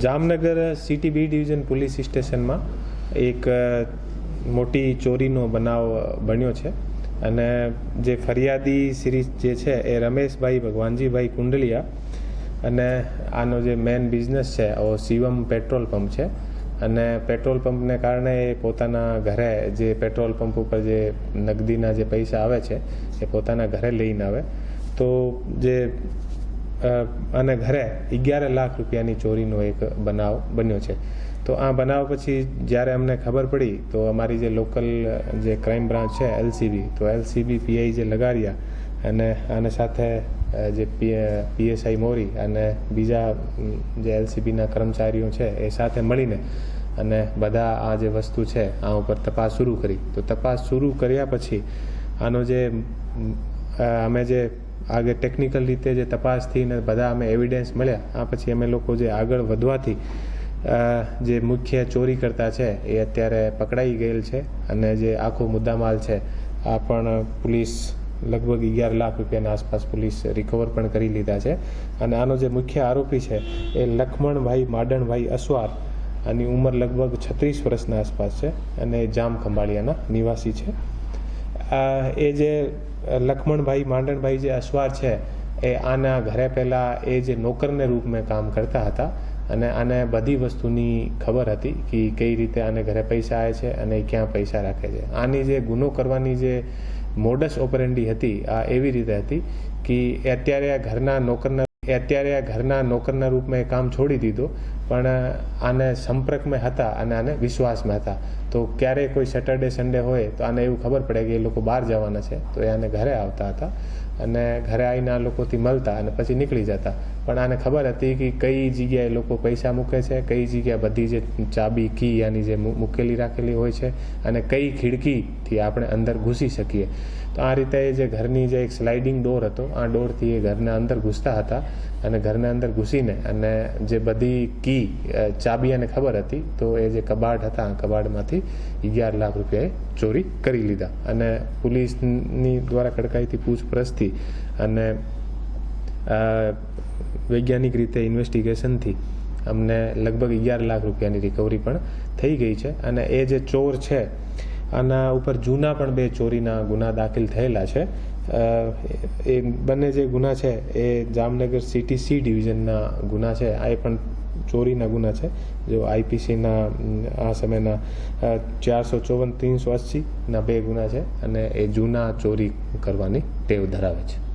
Jamnagar city B division police સ્ટેશનમાં એક મોટી ચોરીનો બનાવ બન્યો છે. અને જે ફરિયાદી સિરીઝ જે છે એ રમેશભાઈ ભગવાનજીભાઈ કુંડલિયા અને આનો જે મેન બિઝનેસ છે, ઓ, શિવમ પેટ્રોલ પંપ છે. અને પેટ્રોલ પંપને કારણે એ પોતાના ઘરે જે પેટ્રોલ પંપ ઉપર જે નગદીના જે પૈસા આવે છે, એ પોતાના ઘરે લઈને આવે. તો જે અને ઘરે અગિયાર લાખ રૂપિયાની ચોરીનો એક બનાવ બન્યો છે. તો આ બનાવ પછી જ્યારે અમને ખબર પડી, તો અમારી જે લોકલ, જે ક્રાઇમ બ્રાન્ચ છે, એલસીબી, તો એલસીબી પીઆઈ જે લગાડ્યા અને આને સાથે જે પીએસઆઈ મોરી અને બીજા જે એલસીબીના કર્મચારીઓ છે, એ સાથે મળીને અને બધા આ જે વસ્તુ છે, આ ઉપર તપાસ શરૂ કરી. તો તપાસ શરૂ કર્યા પછી આનો જે અમે જે આગળ ટેકનિકલ રીતે જે તપાસથી ને બધા અમે એવિડન્સ મળ્યા. આ પછી અમે લોકો જે આગળ વધવાથી જે મુખ્ય ચોરી કરતા છે એ અત્યારે પકડાઈ ગયેલ છે અને જે આખો મુદ્દામાલ છે, આ પણ પોલીસ લગભગ અગિયાર લાખ રૂપિયાના આસપાસ પોલીસ રિકવર પણ કરી લીધા છે. અને આનો જે મુખ્ય આરોપી છે એ લખમણભાઈ માડણભાઈ અસવાર આની ઉંમર લગભગ છત્રીસ વર્ષના આસપાસ છે અને જામ ખંભાળિયાના નિવાસી છે. એ જે લખમણભાઈ, માંડણભાઈ જે અસવાર છે, એ આના ઘરે પહેલાં એ જે નોકરને રૂપમાં કામ કરતા હતા અને આને બધી વસ્તુની ખબર હતી કે કઈ રીતે આને ઘરે પૈસા આવે છે અને ક્યાં પૈસા રાખે છે. આની જે ગુનો કરવાની જે મોડસ ઓપરેન્ડી હતી, આ એવી રીતે હતી કે અત્યારે આ ઘરના નોકરના અત્યારે આ ઘરના નોકરના રૂપમાં એ કામ છોડી દીધું પણ આને સંપર્કમાં હતા અને આને વિશ્વાસમાં હતા. તો ક્યારેય કોઈ સેટરડે સન્ડે હોય તો આને એવું ખબર પડે કે એ લોકો બહાર જવાના છે. તો એ આને ઘરે આવતા હતા અને ઘરે આવીને આ લોકોથી મળતા અને પછી નીકળી જતા. પણ આને ખબર હતી કે કઈ જગ્યાએ લોકો પૈસા મૂકે છે, કઈ જગ્યાએ બધી જે ચાબી કી આની જે મૂકેલી રાખેલી હોય છે અને કઈ ખીડકીથી આપણે અંદર ઘૂસી શકીએ. તો આ રીતે જે ઘરની જે એક સ્લાઇડિંગ ડોર હતો, આ ડોરથી એ ઘરના અંદર ઘૂસતા હતા અને ઘરના અંદર ઘૂસીને અને જે બધી કી ચાબી એને ખબર હતી, તો એ જે કબાટ હતા કબાટમાંથી અગિયાર લાખ રૂપિયાએ ચોરી કરી લીધા. અને પોલીસની દ્વારા કડકાઈથી પૂછપરછથી અને વૈજ્ઞાનિક રીતે ઇન્વેસ્ટિગેશનથી અમને લગભગ અગિયાર લાખ રૂપિયાની રિકવરી પણ થઈ ગઈ છે. અને એ જે ચોર છે, આના ઉપર જૂના પણ બે ચોરીના ગુના દાખલ થયેલા છે. એ બંને જે ગુના છે, એ જામનગર સિટી સી ડિવિઝનના ગુના છે. આ પણ ચોરીના ગુના છે. જો આઈપીસીના આ સમયના ચારસો ચોવન, ત્રણસો અસીના બે ગુના છે અને એ જૂના ચોરી કરવાની ટેવ ધરાવે છે.